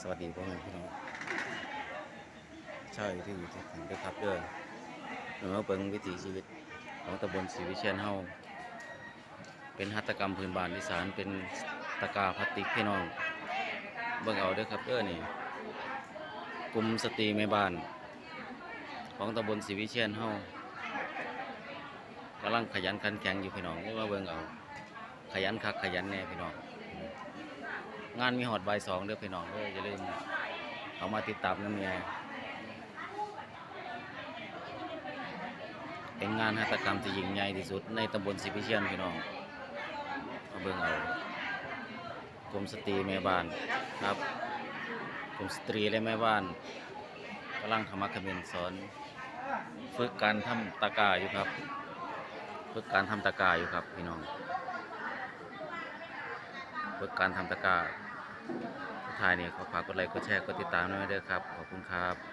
สวัสดีพ่อแม่พี่น้องใช่ที่อยู่ที่ถึงด้วยครับเด้อหนูมาเบิ่งวิถีชีวิตของตำบลศรีวิเชียนเฮาเป็นหัตถกรรมพื้นบ้านอีสานเป็นตะกาพลาสติกพี่น้องเบิ่งเอาเด้อครับเด้อนี่กลุ่มสตรีแม่บ้าน ของตำบลศรีวิเชียนเฮากำลังขยันขันแข็งอยู่พี่น้องนี่าเบิ่งเอา ขยันคักขยันแน่พี่น้อง งานมีหอดใบสองเด้อพี่น้องเด้ออย่าลืมเขามาติดตามน้ำเมียเป็นงานหัตถกรรมที่ยิ่งใหญ่ที่สุดในตำบลศรีพิเชียนพี่น้องมาเบิ่งเอากรมสตรีแม่บ้านครับกรมสตรีและแม่บ้านกำลังทำมักขมินสอนฝึกการทำตะกร้าอยู่ครับฝึกการทำตะกร้าอยู่ครับพี่น้อง ฝึกการทำตะกร้าท้ายนี้ขอฝากกดไลค์กดแชร์กดติดตามด้วยเด้อครับ ขอบคุณครับ